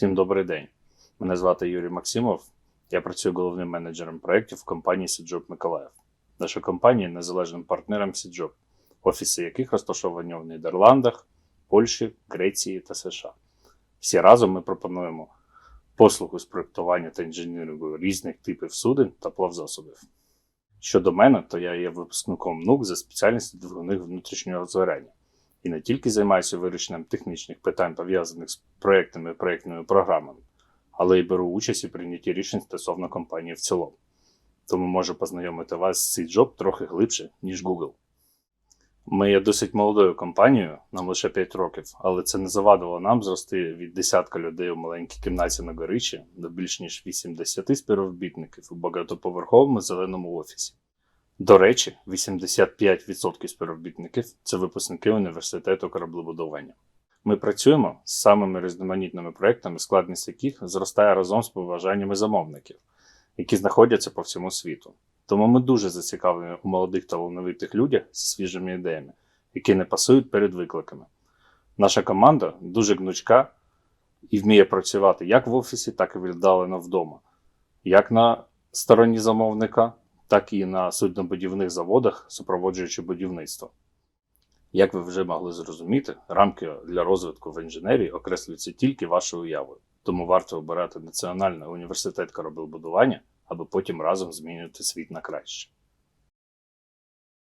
Всім добрий день. Мене звати Юрій Максимов. Я працюю головним менеджером проєктів в компанії Сіджоп Миколаїв. Наша компанія є незалежним партнером Сіджоп, офіси яких розташовані в Нідерландах, Польщі, Греції та США. Всі разом ми пропонуємо послугу з проєктування та інженірингу різних типів суден та плавзасобів. Щодо мене, то я є випускником НУК за спеціальністю двигуних внутрішнього згоряння і не тільки займаюся вирішенням технічних питань, пов'язаних з проектами і проектними програмами, але й беру участь у прийнятті рішень стосовно компанії в цілому. Тому можу познайомити вас з цей джоб трохи глибше, ніж Google. Ми є досить молодою компанією, нам лише 5 років, але це не завадило нам зрости від десятка людей у маленькій кімнаті на горичі до більш ніж 80 співробітників у багатоповерховому зеленому офісі. До речі, 85% співробітників це випускники університету кораблебудування. Ми працюємо з самими різноманітними проектами, складність яких зростає разом з побажаннями замовників, які знаходяться по всьому світу. Тому ми дуже зацікавлені у молодих талановитих людях зі свіжими ідеями, які не пасують перед викликами. Наша команда дуже гнучка і вміє працювати як в офісі, так і віддалено вдома, як на стороні замовника, так і на суднобудівних заводах, супроводжуючи будівництво. Як ви вже могли зрозуміти, рамки для розвитку в інженерії окреслюються тільки вашою уявою, тому варто обирати Національний університет кораблебудування, аби потім разом змінювати світ на краще.